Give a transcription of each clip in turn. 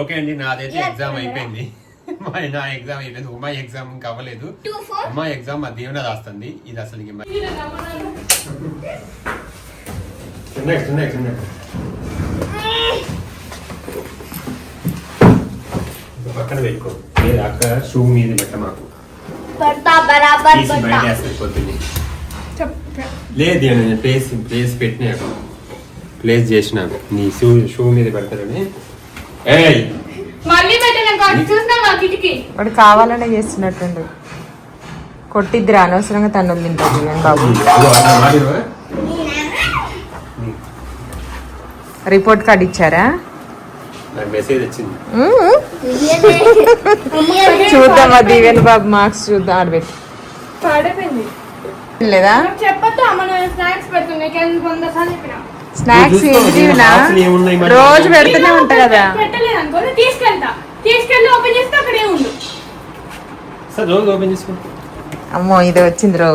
Okay అండి నాదైతే exam అయిపోయింది. మా నా ఎగ్జామ్ అయిపోయింది. ఉమా ఎగ్జామ్ ఇంకా అవ్వలేదు. ఉమా ఎగ్జామ్ మా దీవెన రాస్తుంది. ఇది అసలు మరి- పక్కన పెట్టుకో. లేదు అక్క షూ మీద పెట్ట మాకు. తీసి బయట పడతా వేస్తుంది పొద్దున్నే లేదు నేను ప్లేస్ ప్లేస్ పెట్టినా. ప్లేస్ చేసినాను నీ షూ షూ మీద పెడతారని. వాడు కావాలనే చేస్తున్నట్టుండు. కొట్టిద్దిరా అనవసరంగా తన్నులు తింటుంది అని బాబు? రిపోర్ట్ కార్డ్ ఇచ్చారా. చూద్దాం ఆ దివ్యన్ బాబు మార్క్స్ చూద్దాం ఆడబెట్టి లేదా? చెప్పొద్దు అమ్మ నేను స్నాక్స్ పెడుతున్నా స్నాక్స్? రోజు పెడుతూనే ఉంటా కదా. అమ్మో ఇది వచ్చింది రో.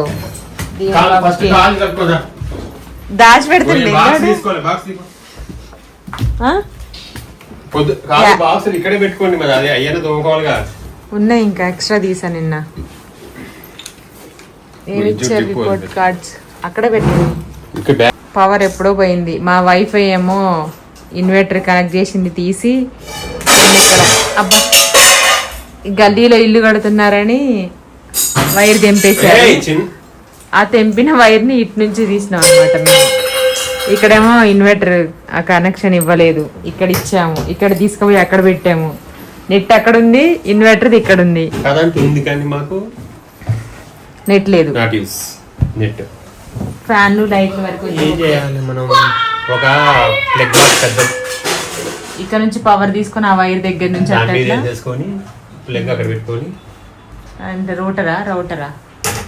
దాచి పెడుతుంది. ఇక్కడే పెట్టుకోండి మరి అది తోముకోవాలిగా. ఉన్నాయి ఇంకా ఎక్స్ట్రా తీసా నిన్న. ఏమి కొంచెం ఇచ్చారు తిప్పు రిపోర్ట్. కార్డ్స్? అక్కడే పెట్టింది పవర్ ఎప్పుడో పోయింది. మా వైఫై ఏమో ఇన్వర్టర్ కనెక్ట్ చేసింది తీసి ఇక్కడ. అబ్బా గల్లీలో ఇల్లు కడుతున్నారని వైర్ తెంపేశారు. ఆ తెంపిన వైర్ని ఇటు నుంచి తీసినాం అనమాట మేము. ఇక్కడేమో ఇన్వర్టర్ ఆ కనెక్షన్ ఇవ్వలేదు. ఇక్కడ ఇచ్చాము. ఇక్కడ తీసుకుపోయి అక్కడ పెట్టాము. నెట్ అక్కడ ఉంది ఇన్వర్టర్ ఇక్కడ ఉంది కరెంట్ ఉంది కానీ మాకు నెట్ లేదు. నెట్ ఫ్యాన్లు లైట్లు వరకు ఏం చేయాలి మనం? ఒక ప్లగ్ పెద్ద ఇక్కడ నుంచి పవర్ తీసుకొని ఆ వైర్ దగ్గర నుంచి అట్లా ఏం చేసుకొని ప్లగ్ అక్కడ పెట్టుకొని. అండ్ రౌటరా రౌటరా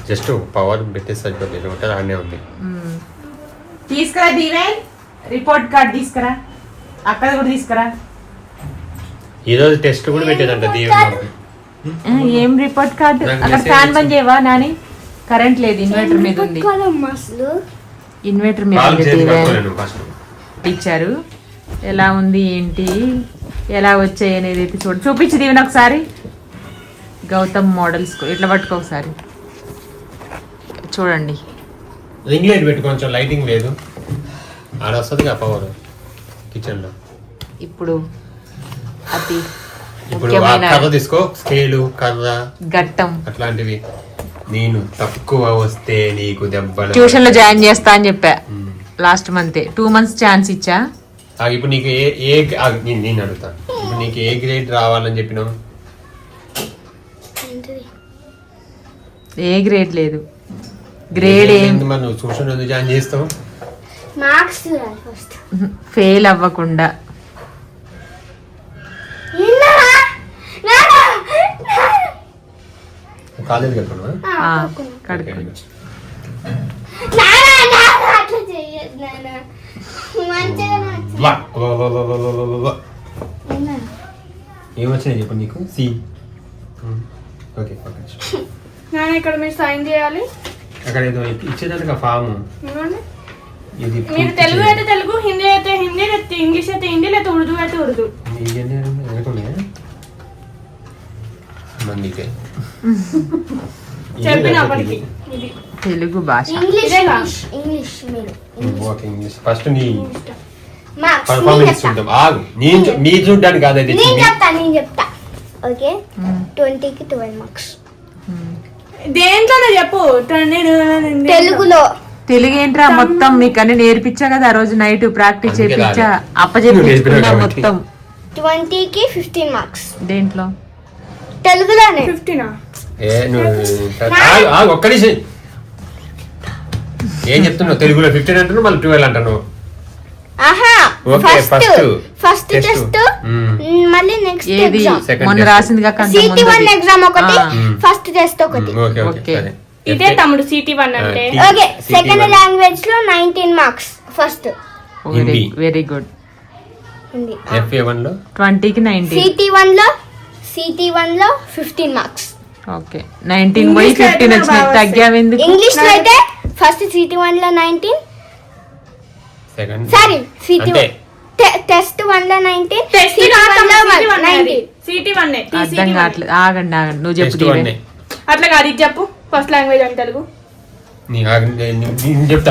జస్ట్ పవర్ పెట్టేసి సరిపోతుంది ఒకటి ఆనే ఉంది. తీసుకురా దీవెన్. రిపోర్ట్ కార్డ్ తీసుకురా. అక్కడ కూడా తీసుకురా. ఈ రోజు టెస్ట్ కూడా పెట్టేదంట దీవెన ఏం రిపోర్ట్ కార్డ్ అక్కడ ఫ్యాన్ బంద్ చేయవా నాని? కరెంట్ లేదు ఇన్వర్టర్ మీద ఉంది. అసలు? ఇన్వర్టర్ మీద ఇచ్చారు. ఎలా ఉంది ఏంటి ఎలా వచ్చాయి అనేది అయితే చూడు. చూపించి దీవెన ఒకసారి. గౌతమ్ మోడల్స్ ఇట్లా పట్టుకో ఒకసారి. చూడండి. రింగ్ లైట్ పెట్టు కొంచెం లైటింగ్ లేదు. ఆడ వస్తుంది కదా పవర్ కిచెన్లో. ఇప్పుడు అతి ఇప్పుడు కర్ర తీసుకో స్కేలు కర్ర ఘట్టం. అట్లాంటివి. నేను తక్కువ వస్తే నీకు దెబ్బలు ట్యూషన్లో జాయిన్ చేస్తా అని చెప్పా. Last month two months chance ఇచ్చా. ఇప్పుడు నీకు ఏ ఏ నేను అడుగుతాను ఇప్పుడు నీకు ఏ గ్రేడ్ రావాలని చెప్పినావు? ఏ గ్రేడ్ లేదు. గ్రేడ్ ఏం నువ్వు? ట్యూషన్ జాయిన్ చేస్తావు? ఫెయిల్ అవ్వకుండా కాలేజ్ కట్టుకున్నావా ఆ, కడుక్కు. అట్లా చెయ్యదు నాన్న మంచిగా నచ్చింది. వా, వా, వా, వా, వా, వా, వా, వా. ఏందా? ఏమొచ్చినాయి చెప్పు నీకు? సి. ఓకే ఓకే నేను ఇక్కడ మీరు సైన్ చేయాలి. అక్కడ ఏదో ఇచ్చేదానికి ఫామ్. మీరు తెలుగు అయితే తెలుగు హిందీ అయితే హిందీ లేకపోతే ఇంగ్లీష్ అయితే హిందీ లేకపోతే ఉర్దూ అయితే ఉర్దూ. చెప్పిన అప్పటికి ఇది. తెలుగు భాష. ఇంగ్లీష్ మీరు ఫస్ట్ నీ పర్ఫార్మెన్స్ చూద్దాం. ఆగు. నేను చూ- నీ చూడ్డానికి కాదు అది నేను చెప్తా నేను చెప్తా. ఓకే? ట్వంటీకి ట్వెల్వ్ మార్క్స్. దేంట్లోనే చెప్పు. ట- నేను నేను- తెలుగులో. తెలుగు ఏంట్రా మొత్తం మీకు అన్ని నేర్పించా కదా ఆ రోజు నైట్ ప్రాక్టీస్. అప్పచెప్పించుకున్నా నువ్వు నేర్పినావు మొత్తం. ట్వంటీకి ఫిఫ్టీన్ మార్క్స్. దేంట్లో? తెలుగులోనే. ఫిఫ్టీనా? ఏ నువ్వు ఆగు, ఆగు, ఒక్క నిమిషం. ఏం చెప్తున్నావు? తెలుగులో ఫిఫ్టీన్ అంటున్నావు మళ్ళీ ట్వెల్వ్ అంటున్నావు. ఫస్ట్. టెస్ట్. మళ్ళీ నెక్స్ట్ ఎగ్జామ్ మొన్న సిటీ వన్. ఎగ్జామ్ ఒకటి. ఫస్ట్ టెస్ట్ ఒకటి. ఇదే తమ్ముడు సిటీ వన్ అంటే. Okay second. లాంగ్వేజ్లో nineteen marks first very good. FA వన్లో? ట్వంటీకి నైన్టీన్ సిటీ వన్లో సిటీ వన్లో ఫిఫ్టీన్ మార్క్స్ ఓకే. నైన్టీన్ పోయి ఫిఫ్టీన్ వచ్చినాయి. బాగా తగ్గావెందుకు ఇంగ్లీష్లో అయితే ఫస్ట్ సిటీ వన్లో నైన్టీన్ సెకండ్ సారీ సిటీ అంటే టెస్ట్ వన్లో నైన్టీన్ Test సిటీ వన్. అర్థం కావట్లేదు. ఆగండి ఆగండి. నువ్వు చెప్పు వన్నే అట్లా కాదు ఇది చెప్పు. ఫస్ట్ లాంగ్వేజ్ అని తెలుగు.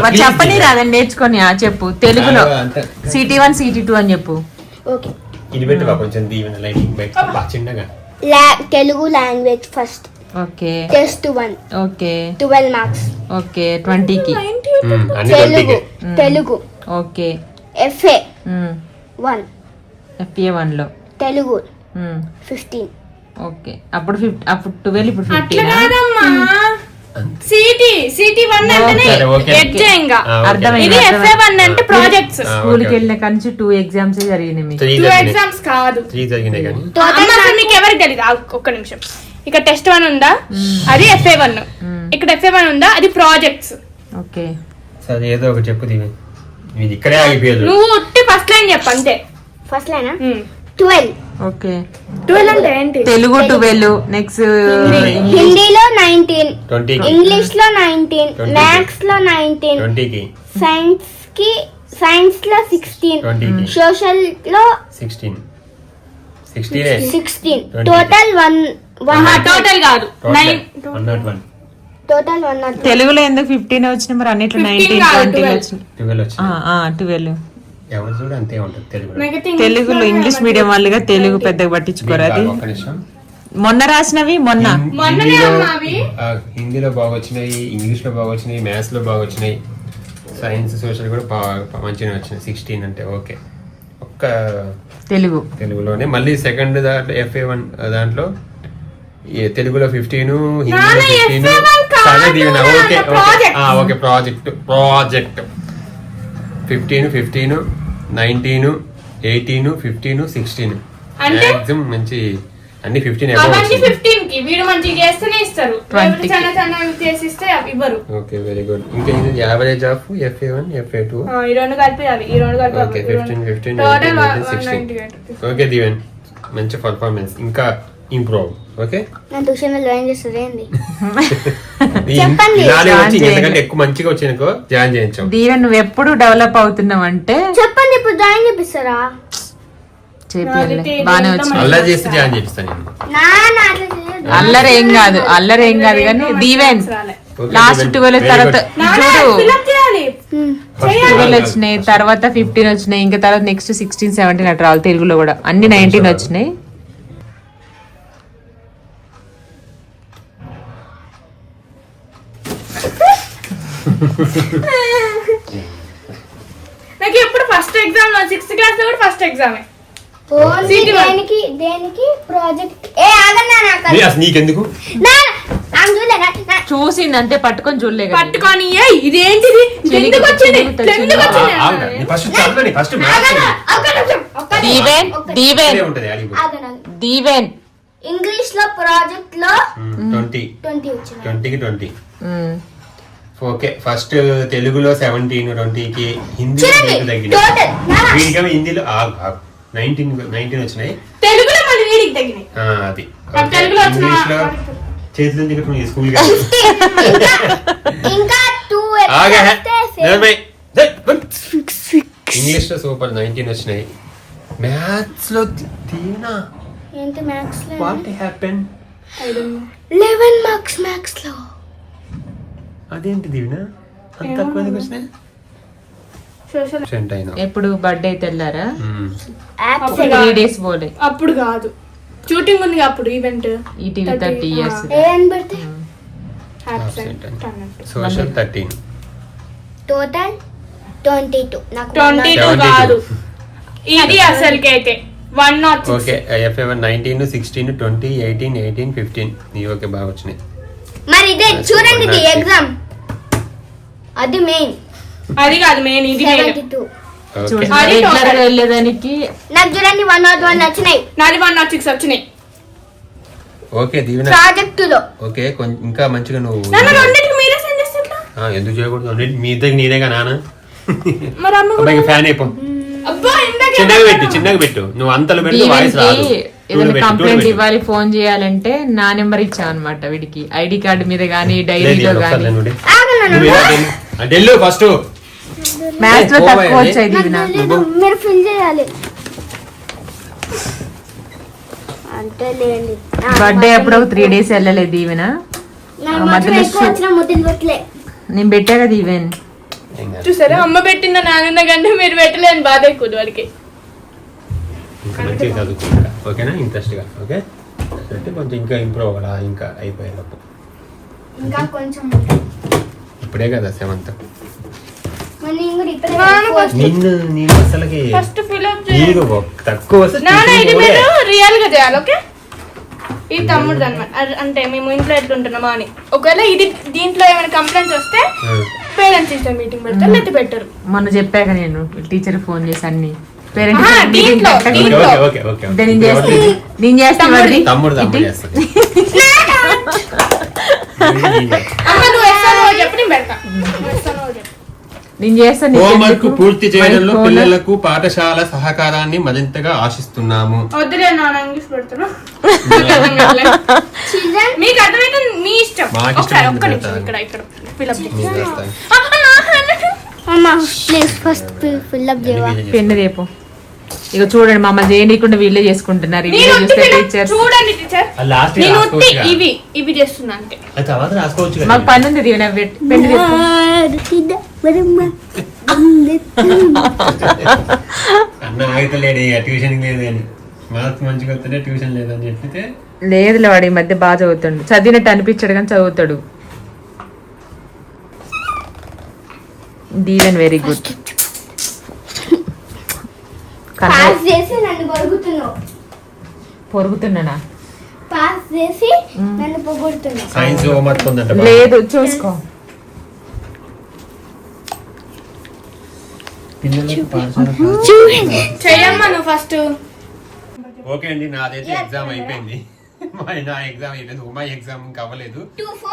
మరి చెప్పని. రాదండి నేర్చుకొని ఆ చెప్పు. తెలుగులో. సిటీ వన్ సిటీ టూ అని చెప్పు. ఓకే ఇది పెట్టు బా కొంచెం దీవెన లైటింగ్ బయట. బా చిన్నగా. లా Telugu language first okay. Test one okay. Twelve marks okay ట్వంటీకి ఉమ్, అన్ని Telugu twenty K Telugu. Okay. FA one FA వన్లో తెలుగు. Fifteen okay. అప్పుడు ఫిఫ్టీ అప్పుడు ట్వెల్వ్ ఇప్పుడు అట్లా ఫిఫ్టీనా. CT CT one. ఇది ఎఫ్ఏ వన్ అంటే ప్రాజెక్ట్స్. వెళ్ళిన కానీ టూ ఎగ్జామ్స్ జరిగినాయి టూ ఎగ్జామ్స్ కాదు. అసలు మీకు ఎవరికి తెలియదు ఒక్క నిమిషం. ఇక్కడ టెస్ట్ వన్ ఉందా? అది ఎఫ్ఏ వన్ ఇక్కడ ఎఫ్ఏ వన్ ఉందా? అది ప్రాజెక్ట్స్ ఓకే. సరే ఏదో ఒకటి చెప్పు ఇది ఇక్కడే ఆగిపోయారు. నువ్వు ఉట్టి ఫస్ట్ లైన్ చెప్పు అంతే. ఫస్ట్ లైనా ట్వెల్వ్ ఓకే. ట్వెల్వ్ అంటే ఏంటి? తెలుగు ట్వెల్వ్ నెక్స్ట్ హిందీలో నైన్టీన్ ఇంగ్లీష్లో నైన్టీన్. మ్యాథ్స్లో నైన్టీన్ సైన్స్కి. సైన్స్లో సిక్స్టీన్ సోషల్లో సిక్స్టీన్ సిక్స్టీనే. టోటల్ వన్ వన్ టోటల్ కాదు. నైన్ టోటల్ వన్ నాట్ తెలుగులో ఎందుకు ఫిఫ్టీన్ వచ్చిన మరి? అన్నిట్లో 15 నైన్టీన్ కాదు, ట్వంటీ 12. వచ్చినాయి ట్వెల్వ్ వచ్చింది. ట్వెల్వ్ ఎవరు చూడు అంతే ఉంటుంది తెలుగు తెలుగులో ఇంగ్లీష్ మీడియం వాళ్ళుగా తెలుగు పెద్దగా పట్టించుకోరు అది? ఒక్క నిమిషం. మొన్న రాసినవి మొన్న. హిందీలో బాగా వచ్చినాయి ఇంగ్లీష్లో బాగా వచ్చినాయి మ్యాథ్స్లో బాగా వచ్చినాయి సైన్స్ సోషల్ కూడా బాగా మంచిగా వచ్చినాయి. సిక్స్టీన్ అంటే ఓకే. ఒక్క తెలుగు. తెలుగులోనే. మళ్ళీ సెకండ్ దాంట్లో ఎఫ్ఏ వన్ దాంట్లో ఈ తెలుగులో ఫిఫ్టీన్ హిందీలో ఫిఫ్టీన్. FA1 కాదు, okay okay. Project project fifteen fifteen. Nineteen eighteen fifteen sixteen. అంటే? మ్యాక్సిమం మంచి అన్ని ఫిఫ్టీన్ అవన్నీ ఫిఫ్టీన్కి వీడు మంచిగా చేస్తేనే ఇస్తారు 20 కి. చిన్న చిన్న చేసి ఇస్తే అవి ఇవ్వరు. ఓకే వెరీ గుడ్ ఇంకా ఇది average of FA one FA two ఈ రెండు కలిపి అవి ఈ రెండు కలిపి okay fifteen fifteen sixteen okay Deeven మంచి పర్ఫార్మెన్స్ ఇంకా ఇంప్రూవ్ ఓకే నా ట్యూషన్లో జాయిన్ చేస్తుంది చెప్పండి. ఇలానే వచ్చి జాయిన్ ఇంతకంటే ఎక్కువ మంచిగా వచ్చినకో జాయిన్ చేయించాం. దీవెన్ నువ్వు ఎప్పుడు డెవలప్ అవుతున్నావు అంటే చెప్పండి. ఇప్పుడు జాయిన్ చేపిస్తారా? ఎంత వచ్చింది. అలా చేస్తే జాయిన్ చేపిస్తాను నేను. నా నా అట్లా చేయొద్దు. అల్లరి ఏం కాదు అల్లరి ఏం కాదు కానీ దీవెన్. లాస్ట్. ట్వెల్వ్ తర్వాత. చూడు. ఫిల్అప్ చేయాలి. Twelve one. వచ్చినాయి. తర్వాత ఫిఫ్టీన్ వచ్చినాయి ఇంకా తర్వాత నెక్స్ట్ సిక్స్టీన్ సెవెంటీన్ అట్లా రావాలి తెలుగులో కూడా. అన్ని నైన్టీన్ వచ్చినాయి. ఎగ్జామ్ సిక్స్త్ క్లాస్లో కూడా ఫస్ట్ ఎగ్జామే. దేనికి దేనికి ప్రాజెక్ట్? ఏ నీకెందుకు? చూసింది అంతే పట్టుకొని చూడలే. పట్టుకొని ఇదేంటిది? ఇది ఎందుకు వచ్చింది? ఎందుకు వచ్చింది? ఫస్ట్. దీవెన్ దీవెన్. ఉంటది అడిగి ఆగన్నా. దీవెన్. ఇంగ్లీష్లో ప్రాజెక్ట్లో ట్వంటీ ట్వంటీ ట్వంటీకి ట్వంటీ. ఓకే ఫస్ట్ తెలుగులో సెవెంటీన్ ట్వంటీకి హిందీ. నానా. వీడికేమో హిందీలో నైన్టీన్ నైన్టీన్ వచ్చినాయి. తెలుగులో మళ్ళీ వీడికి తగినాయి ఆ, అది. ఇంగ్లీష్లో చేతులు దిగటం ఈ స్కూల్ ఇంగ్లీష్ లో సూపర్ నైన్టీన్ వచ్చినాయి. మ్యాథ్స్లో తీనా? ఏంటి మ్యాథ్స్లో? వాట్ హ్యాపెన్ లెవెన్ మార్క్స్ మ్యాథ్స్లో. అదేంటి దీవెనా అంత తక్కువ ఎందుకు వచ్చినాయి? ఎప్పుడు బర్త్డే అయితే వెళ్ళారా? మ్మ్. యాప్స్ అప్పుడు త్రీ డేస్ పోలే. అప్పుడు కాదు. షూటింగ్ ఉంది అప్పుడు ఈవెంట్ ఈటీవీ థర్టీ ఇయర్స్ ఏ అని పెడితే Absent అని. Social thirteen total twenty two నాకు ట్వంటీ టూ 72. కాదు ఇది అసలుకి అయితే one not okay FA one nineteen sixteen twenty eighteen eighteen fifteen నీ ఓకే బాగా వచ్చినాయి. మరి ఇదే చూడండి ఇది ఎగ్జామ్ అది మెయిన్ అది కాదు మెయిన్ ఇది మెయిన్ సెవెంటీ టూ అది total. వెళ్ళేదానికి? నాకు చూడండి వన్ నాట్ వన్ వచ్చినాయి నాది వన్ నాట్ సిక్స్ వచ్చినాయి. ఓకే దీవెన. ప్రాజెక్టులో. ఓకే కొంచెం ఇంకా మంచిగా నువ్వు నన్ను రెండింటికి మీరే సెండ్ చేస్తే ఎట్లా? ఆ, ఎందుకు చేయకూడదు? అన్నిటి మీ ఇద్దరికి నీదేగా నాన్న? మరి అమ్మ కూడా అబ్బాయికి ఫ్యాన్ అయిపో. అబ్బా ఇందాక చిన్నగా పెట్టు చిన్నగా పెట్టు. నువ్వు అంతలో పెడితే వాయిస్ రాదు. టూలో ఏదైనా పెట్టు, టూలో కంప్లైంట్ పెట్టు. ఇవ్వాలి ఫోన్ చేయాలంటే నా నెంబర్ ఇచ్చా అనమాట వీడికి. ఐడి కార్డు మీద గానీ లేదు, డైరీలో ఒకసారి గానీ. నేను ఉండే. నువ్వు? ఆ, ఢిల్లీ ఫస్ట్. మ్యాథ్స్లో ఏ, తక్కువ పోవాలి. వచ్చాయి నాకు దీవెన తెలీదు, మీరు ఫిల్ చేయాలి. అంటే లేండి. బర్త్డే అప్పుడు ఒక త్రీ డేస్ వెళ్ళలేదు ఈవెన్ నాకు ఆ, మాత్రం మధ్యలో ఎక్కువ వచ్చిన ముద్దులు పెట్టలే. నేను పెట్టా కదా ఈవెన్ ఏం కాదు. చూసారా? అమ్మ పెట్టింద నాన్న కంటే మీరు పెట్టలేని బాధ ఎక్కువ వాడికి ఇంకా మంచిగా చదువుకో ఇంకా ఓకేనా? ఇంట్రెస్ట్గా. ఓకే? అంటే కొంచెం ఇంకా ఇంప్రూవ్ అవ్వాలా? ఇంకా అయిపోయేటప్పుడు ఇంకా కొంచెం ఇప్పుడే కదా సెవెంత్. నాన్న నేను అసలుకి ఫస్ట్ ఫిల్అప్ నీకు ఒక్క తక్కువ నాన్న ఇది మీరు రియల్గా చేయాలి ఓకే? ఇది తమ్ముడు అనమాట అంటే మేము ఇంట్లో ఎట్లుంటున్నామా అని. ఒకవేళ ఇది దీంట్లో ఏమైనా కంప్లైంట్స్ వస్తే. పేరెంట్స్ టీచర్ మీటింగ్ పెడతారు లేకపోతే పెట్టరు. మొన్న చెప్పాక నేను టీచర్ ఫోన్ చేసి అన్ని. పేరెంట్ ఆహా, దీంట్లో, ఓకే దీంట్లో. ఓకే ఓకే ఓకే నేను చేస్తే? తమ్ముడు. తమ్ముడు చేస్తా. చెప్పి నేను పెడతా. SRO చెప్పు. నేను చేస్తా. నీకు హోంవర్క్? పూర్తి చేయడంలో పిల్లలకు పాఠశాల సహకారాన్ని మరింతగా ఆశిస్తున్నాము. వద్దులే నాన్న ఇంగ్లీష్ పెడుతున్నా. చిల్డ్రన్. మీకు అర్థమైతే మీ ఇష్టం. మాకు ఇష్టం ఒకసారి ఒక్క ఉంది నిమిషం పెడతా. ఇక్కడ ఇక్కడ. నేను చేస్తాను. అమ్మ ప్లీజ్ ఫస్ట్ చేయవా అన్ని మీరే పెన్ను రేపు. ఇక చూడండి మమ్మల్ని చేయనీయకుండా వీళ్ళే చేసుకుంటున్నారు. వీడియో చూస్తే టీచర్స్ చూడండి టీచర్ ఆ లాస్ట్ నేను ఉత్తి రాసుకోవచ్చుగా. ఇవి ఇవి చేస్తున్నా అంతే. ఆ తర్వాత రాసుకోవచ్చు కదా. మాకు పని ఉంది దీవెన అన్న ట్యూషన్ లేదు అని. మార్క్స్ మంచిగా వస్తేనే ట్యూషన్ లేదని చెప్పితే లేదులే వాడు ఈ మధ్య బాగా చదువుతాడు. చదివినట్టు అనిపించాడు కానీ చదువుతాడు. దీవెన్ వెరీ గుడ్ పాస్ చేసి నన్ను పొరుగుతున్నావు. పొరుగుతున్నానా? పాస్ చేసి నన్ను పొగుడుతున్నావు. సైన్స్ హోంవర్క్ ఉందంట బాగా. లేదు చూసుకో. నువ్వు ఫస్ట్ ఓకే అండి నాదైతే ఎగ్జామ్ అయిపోయింది. మా నా ఎగ్జామ్ అయిపోయింది ఉమా ఎగ్జామ్ ఇంకా అవ్వలేదు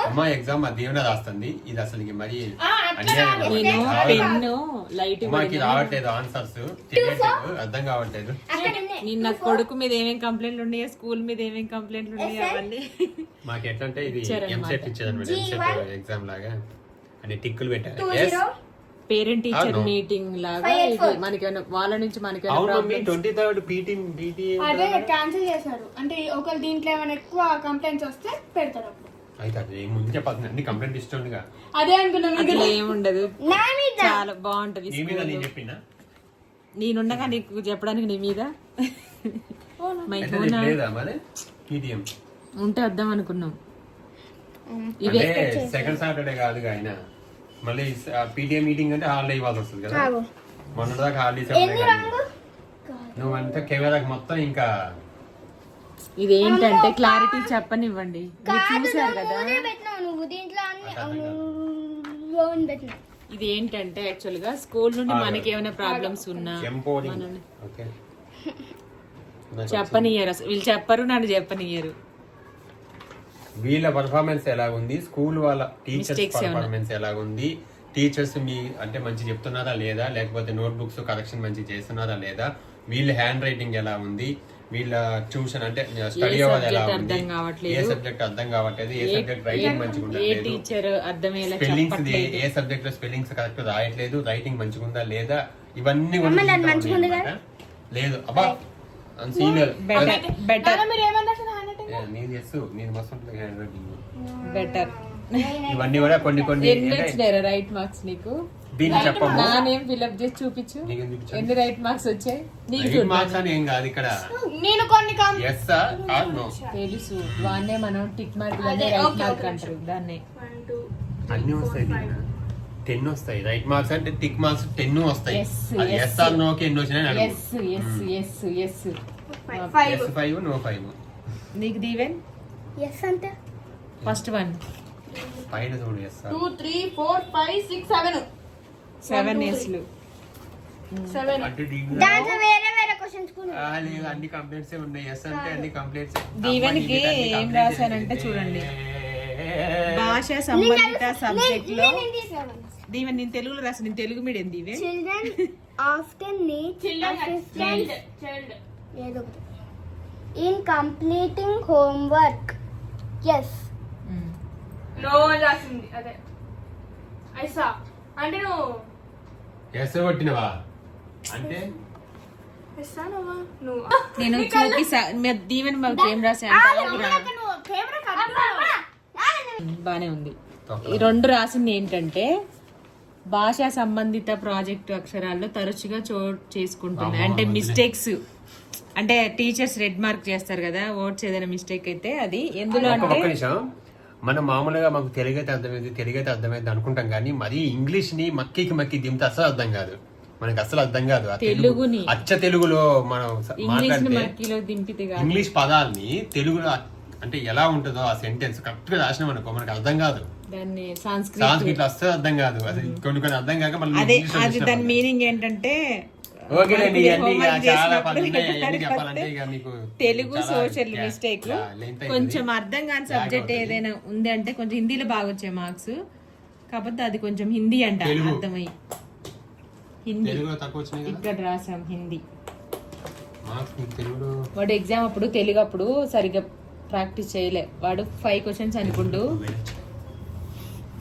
ఉమా ఎగ్జామ్ మా దేవున రాస్తుంది. ఇది అసలు మరి. రావట్లేదు. పెన్ను లైట్ ఉమాకి రావట్లేదు ఆన్సర్స్ తెలియట్లేదు అర్థం కావట్లేదు. నిన్న. కొడుకు మీద ఏమేం కంప్లైంట్లు ఉన్నాయో స్కూల్ మీద ఏమేం కంప్లైంట్లు ఉన్నాయో అవన్నీ. మాకు ఎట్లంటే ఇది. ఎంసెట్ ఇచ్చేదన్నమాట ఎంసెట్ ఎగ్జామ్ లాగా. అని టిక్కులు పెట్టారు. పేరెంట్ టీచర్ అవును. మీటింగ్ లాగా. మనకి వాళ్ళ నుంచి మనకి ట్వంటీ థర్డ్ పీటీ పీటీ అదే క్యాన్సిల్ చేశారు. అంటే ఒకవేళ దీంట్లో ఏమైనా ఎక్కువ కంప్లైంట్స్ వస్తే పెడతారు అప్పుడు. అయితే అది ముందు చెప్పాల్సింది అన్ని కంప్లైంట్ ఇస్తుండగా అదే అనుకున్నా మీకు. అట్లా ఏముండదు నా మీద. చాలా బాగుంటది నీ మీద school. నేను చెప్పినా? నేనుండగా నీకు చెప్పడానికి నీ మీద. మై అంటే ఫోన్ నీకు లేదా మరి పీటీఎం ఉంటే వద్దాం అనుకున్నాం. సెకండ్ సాటర్డే కాదుగా ఆయన. మళ్ళీ పీటీఎం మీటింగ్ అంటే హాలిడే ఇవ్వాల్సి వస్తుంది కదా. మొన్న దాకా నువ్వు అంతా కెమెరాకి మొత్తం ఇంకా ఇది ఏంటంటే క్లారిటీ చెప్పనివ్వండి. మీరు కాదు చూసారు ఇది ఏంటంటే యాక్చువల్గా స్కూల్ నుండి మనకి ఏమైనా ప్రాబ్లమ్స్ ఉన్నా చెప్పనియ్యరు అసలు. వీళ్ళు చెప్పరు నన్ను చెప్పనియ్యరు. వీళ్ళ పర్ఫార్మెన్స్ ఎలా ఉంది స్కూల్ వాళ్ళ టీచర్స్? పర్ఫార్మెన్స్ ఎలా ఉంది టీచర్స్ మీ అంటే మంచి చెప్తున్నారా లేదా? లేకపోతే నోట్ బుక్స్ కరెక్షన్ మంచి చేస్తున్నారా లేదా? వీళ్ళ హ్యాండ్ రైటింగ్ ఎలా ఉంది? వీళ్ళ ట్యూషన్ అంటే స్టడీ అవ్వదు ఎలా ఉంది? అర్థం కావట్లేదు. ఏ సబ్జెక్ట్ అర్థం కావట్లేదు? ఏ సబ్జెక్ట్ రైటింగ్ మంచిగా ఏ ఉండట్లేదు స్పెల్లింగ్స్ ఏ సబ్జెక్ట్లో స్పెల్లింగ్స్ కరెక్ట్ రాయట్లేదు? రైటింగ్ మంచిగా ఉందా లేదా? ఇవన్నీ. లేదు. అబ్బా సీనియర్ బెటర్ బెటర్ మీరు ఏమన్నారు అసలు handwriting? నేను చేస్తూ నేను మస్తు ఉంటుంది హ్యాండ్ రైటింగ్ బెటర్ ఇవన్నీ కూడా కొన్ని కొన్ని ఎన్ని వచ్చినాయి రైట్ మార్క్స్ నీకు? దీన్ని చెప్పము నా నేమ్ ఫిల్అప్ చేసి చూపించు? ఎన్ని రైట్ మార్క్స్ వచ్చాయి? నీకు రైట్ చూడు మార్క్స్ అని ఏం కాదు ఇక్కడ. నేను కొన్ని కం- ఎస్ ఆర్ నో తెలుసు. వాన్నే మనం టిక్ మార్క్ అదే, రైట్ మార్క్. అంటారు దాన్ని. అన్ని వస్తాయి టెన్ వస్తాయి. రైట్ మార్క్స్ అంటే టిక్ మార్క్స్ టెన్ వస్తాయి. ఎస్ ఆర్ నోకి ఎన్ని వచ్చినాయి అడుగు. S S S five no five నీకు దీవెన్? ఎస్ అంటే? ఫస్ట్ వన్ పైన చూడు S three, four, five, six, seven. Seven. అంటే దీని- దాంట్లో వేరే వేరే క్వశ్చన్స్ కూడా ఆ, లేదు అన్ని కంప్లైంట్స్ ఉన్నాయి. ఎస్ అంటే అన్ని కంప్లైంట్స్ దీవెనకి ఏం రాశానంటే చూడండి. భాష సంబంధిత సబ్జెక్ట్లో దీవెన్ నేను తెలుగులో రాసిన నేను Telugu medium Deeven. Children after need. ఏదో ఒకటి. In completing homework S No అని రాసింది. అదే. ఐసా. అంటే నువ్వు ఎస్ కొట్టినవా? అంటే? ఇస్తానమ్మా నువ్వు? నేను చూపిస్తా మీ- దీవెన బాబుకి ఏం కెమెరా బానే ఉంది. ఈ రెండు రాసింది ఏంటంటే భాషా సంబంధిత ప్రాజెక్టు అక్షరాల్లో తరచుగా చోటు చేసుకుంటున్నాయి అంటే మిస్టేక్స్ అంటే టీచర్స్ రెడ్ మార్క్ చేస్తారు కదా ఓట్స్ ఏదైనా మిస్టేక్ అయితే అది ఎందులో అంటే మనం మామూలుగా మాకు తెలుగు అయితే అర్థమైంది తెలుగు అయితే అర్థమైంది అనుకుంటాం కానీ మరీ ఇంగ్లీష్ని మక్కికి మక్కి దింపితే అసలు అర్థం కాదు. మనకి అసలు అర్థం కాదు. తెలుగుని. అచ్చ తెలుగులో మనం మాట్లాడితే ఇంగ్లీష్ పదాల్ని తెలుగులో అంటే ఎలా ఉంటుందో ఆ సెంటెన్స్ కరెక్ట్గా రాసినాం అనుకో మనకి అర్థం కాదు. దాన్ని సాంస్క్రిట్ అస్సలు అర్థం కాదు. అది కొన్ని కొన్ని అర్థం కాక మళ్ళీ చూసినాం దాని. మీనింగ్ ఏంటంటే తెలుగు సోషల్ మిస్టేక్. కొంచెం అర్థం కాని సబ్జెక్ట్. ఏదైనా ఉంది అంటే కొంచెం హిందీలో బాగా వచ్చాయి మార్క్స్. కాకపోతే అది కొంచెం హిందీ అంట. అర్థమై. హిందీ. ఇక్కడ రాసాం హిందీ. మార్క్స్ మీకు తెలుగులో వాడు ఎగ్జామ్ అప్పుడు తెలుగు అప్పుడు సరిగ్గా ప్రాక్టీస్ చేయలే. వాడు ఫైవ్ క్వశ్చన్స్ అనుకుంటూ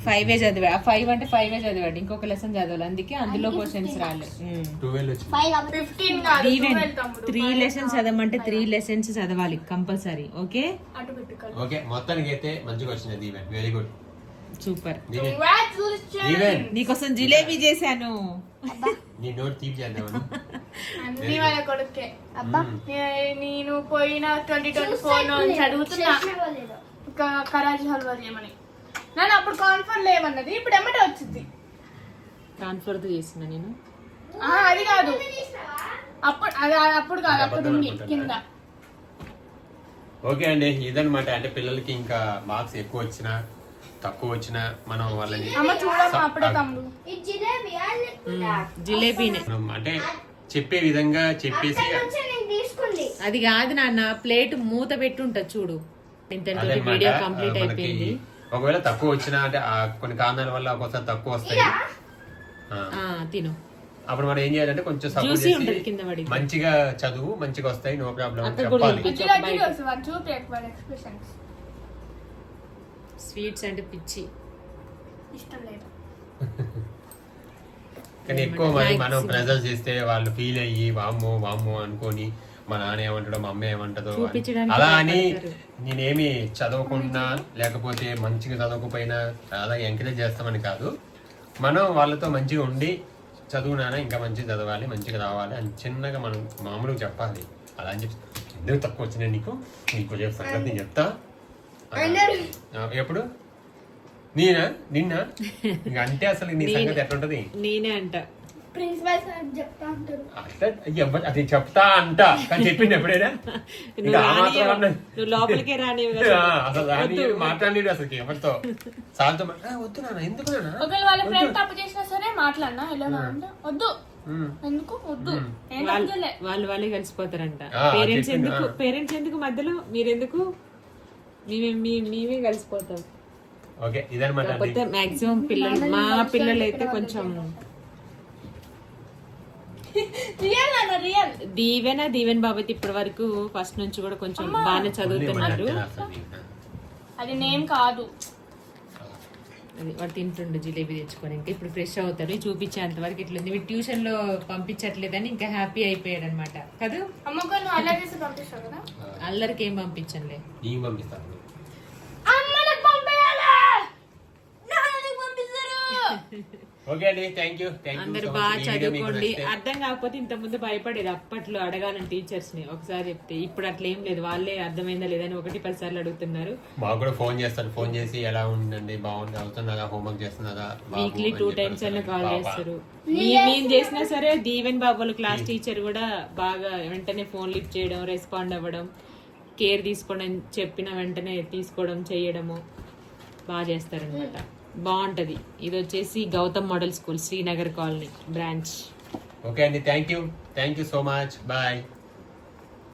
ఫైవ్ ఏ చదివా. ఆ ఫైవ్ అంటే ఫైవ్ ఏ చదివాడు. ఇంకొక లెసన్ చదవాలి. అందుకే అందులో క్వశ్చన్స్ రాలే. ట్వెల్వ్ వచ్చి ఫైవ్ కాబట్టి ఫిఫ్టీన్ కాదు. ఈవెన్ 12 తమ్ముడు త్రీ లెసన్స్ చదవమంటే త్రీ లెసన్స్ చదవాలి కంపల్సరీ ఓకే? ఓకే మొత్తానికి అయితే మంచిగా వచ్చినది ఈవెంట్ వెరీ గుడ్ సూపర్. నీకోసం జిలేబీ చేశాను. నీ నోట్ తీపి చేద్దామని అన్ని. వాళ్ళ కొడుకే. అబ్బా. నే- నేను పోయిన ట్వంటీ ట్వంటీ ఫోర్. ఇంకా కరాజీ హల్వా చేయమని. నన్ను అప్పుడు కాన్ఫర్మ్ లేవన్నది. ఇప్పుడు ఎమ్మటే వచ్చింది. ట్రాన్స్ఫర్ చేసిన నేను? ఆ, అది కాదు. అప్పుడు అది అప్పుడు కాదు అప్పుడు ఉంది కింద. ఓకే అండి ఇదన్నమాట అంటే పిల్లలకి ఇంకా మార్క్స్ ఎక్కువ వచ్చినా తక్కువ వచ్చినా మనం వాళ్ళని అమ్మ చూడమ్మా అప్పుడే తమ్ముడు. ఈ జిలేబియా లేకపోతే జిలేబీనే. మనం అంటే చెప్పే విధంగా చెప్పేసి కొంచెం నేను తీసుకుంది. అది కాదు నాన్న ప్లేట్ మూత పెట్టి ఉంటుంది చూడు ఇంతటితో అదనమాట వీడియో కంప్లీట్ మనకి అయిపోయింది. ఒకవేళ తక్కువ వచ్చినా అంటే ఆ కొన్ని కారణాల వల్ల ఒక్కోసారి తక్కువ వస్తాయి. ఆ, ఆ, తిను. అప్పుడు మనం ఏం చేయాలంటే కొంచెం సపోర్ట్ చేసి మంచిగా చదువు మంచిగా వస్తాయి నో ప్రాబ్లం చెప్పాలి. స్వీట్స్ అంటే పిచ్చి. ఇష్టం లేదు. కానీ ఎక్కువ మరి మనం. ప్రెజర్ చేస్తే వాళ్ళు ఫీల్ అయ్యి వామ్మో వామ్మో అనుకొని మా నాన్న ఏమంటాడో మా అమ్మ ఏమంటదో అలా అని. నేనేమి చదవకుండా లేకపోతే మంచిగా చదవకపోయినా అలాగే ఎంకరేజ్ చేస్తామని కాదు. మనం వాళ్ళతో మంచిగా ఉండి చదువు నాన్న ఇంకా మంచిగా చదవాలి మంచిగా రావాలి అని చిన్నగా మనం మామూలుగా చెప్పాలి. అలా అని చెప్పి ఎందుకు తక్కువ వచ్చినాయి నీకు? నీకు సంగతి నేను చెప్తా. ఎప్పుడు? నేనా? నిన్న? ఇంక అంటే అసలు నీ సంగతి ఎట్లుంటది? నేనే అంట. ప్రిన్సిపల్ సార్ చెప్తా అట్లా ఎవ్వరు అది చెప్తా అంట. కానీ చెప్పింది ఎప్పుడైనా? నువ్వు ఇంకా ఆ మాత్రం రానియవు. అన్నది. నువ్వు లోపలికే రానివ్వు ఆ, కదా. అసలు రాని మాట్లాడలేడు అసలు ఎవరితో. సార్తో వద్దు నాన్న ఎందుకు నాన్న? ఒకవేళ వాళ్ళ ఫ్రెండ్ తప్పు చేసినా సరే మాట్లాడినా? ఎలా అంటే వద్దు. ఉమ్. ఎందుకు? వద్దు. ఏం వాళ్ళు. వాళ్ళు వాళ్ళే కలిసిపోతారంట. ఆ, పేరెంట్స్ చెప్పింది, ఎందుకు. పేరెంట్స్ ఎందుకు మధ్యలో? మీరెందుకు? మేమే మీ- మేమే కలిసిపోతాం. ఓకే ఇదనమాట కాకపోతే మాక్సిమం పిల్లలు మా పిల్లలు అయితే కొంచెం రియల్ అన్న రియల్ దీవెన దీవెన్ బాబతి ఇప్పటి వరకు ఫస్ట్ నుంచి కూడా కొంచెం బాగానే చదువుతున్నారు. అది నేమ్ కాదు. అది వాడు తింటుండు జిలేబీ తెచ్చుకొని ఇంకా ఇప్పుడు ఫ్రెష్ అవుతారు. చూపించేంత వరకు ఇట్లుంది వీడు ట్యూషన్లో పంపించట్లేదని ఇంకా హ్యాపీ అయిపోయాడు అనమాట కదా అమ్మకు నువ్వు అలా చేసి పంపిస్తావు కదా? అల్లరికి ఏం నీకు పంపిస్తాను అమ్మలకు పంపిస్తారు ఓకే అండి థ్యాంక్ యూ అందరు బాగా చదువుకోండి. అర్థం కాకపోతే ఇంత ముందు భయపడేది. అప్పట్లో అడగాలని టీచర్స్ని. ఒకసారి చెప్తే ఇప్పుడు అట్లా ఏం లేదు. వాళ్ళే అర్థమైందా లేదని ఒకటి పది సార్లు అడుగుతున్నారు. మాకు కూడా ఫోన్ చేస్తారు. ఫోన్ చేసి ఎలా ఉండండి బాగుంది? అవుతున్నదా హోంవర్క్ చేస్తున్నదా బాబు వీక్లీ టూ టైమ్స్ అయినా కాల్. చేస్తారు. మీ- మేము చేసినా సరే దీవెన్ బాబు వాళ్ళ క్లాస్ టీచర్ కూడా బాగా వెంటనే ఫోన్ లిఫ్ట్ చేయడం రెస్పాండ్ అవ్వడం కేర్ తీసుకోవడం చెప్పిన వెంటనే తీసుకోవడం చేయడము బాగా చేస్తారనమాట బాగుంటది. ఇది వచ్చేసి Gautam model school Srinagar colony branch. Okay అండి thank you thank you so much. Bye.